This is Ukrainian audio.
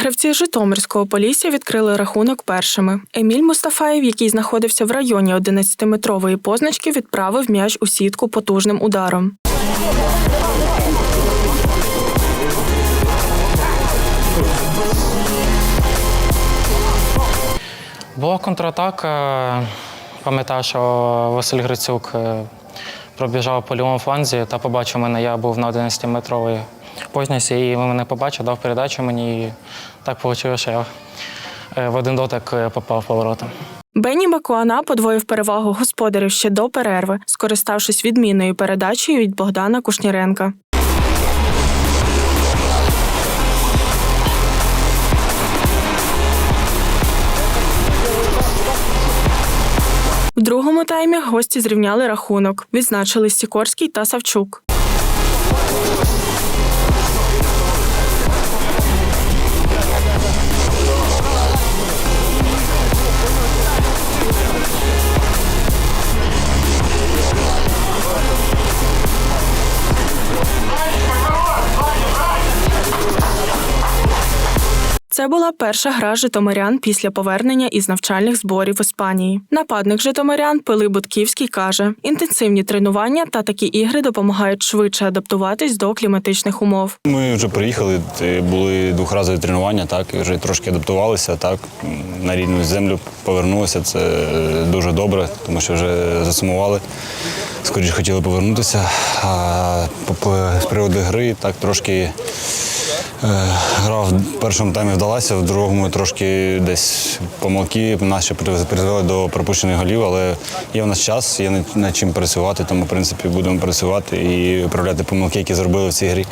Гравці Житомирського Полісся відкрили рахунок першими. Еміль Мустафаєв, який знаходився в районі 11-метрової позначки, відправив м'яч у сітку потужним ударом. Була контратака. Пам'ятаю, що Василь Грицюк е, пробіжав по лівому фланзі та побачив мене. Я був на 11-метровій позначці, і він мене побачив, дав передачу мені. І так вийшло, що я е, в один дотик е, попав поворотом. Бені Бакуана подвоїв перевагу господарів ще до перерви, скориставшись відмінною передачею від Богдана Кушніренка. В другому таймі гості зрівняли рахунок. Відзначили Сікорський та Савчук. Це була перша гра житомирян після повернення із навчальних зборів в Іспанії. Нападник житомирян Пилип Будківський каже: інтенсивні тренування та такі ігри допомагають швидше адаптуватись до кліматичних умов. Ми вже приїхали, е, були двохразові тренування, так, і вже трошки адаптувалися, так, на рідну землю повернулися. Це е, дуже добре, тому що вже засумували. Скоріше хотіли повернутися. А з приводу гри так трошки е, гра в першому таймі вдалася, в другому трошки десь помилки наші призвели до пропущених голів, але є в нас час, є над чим працювати, тому в принципі будемо працювати і виправляти помилки, які зробили в цій грі.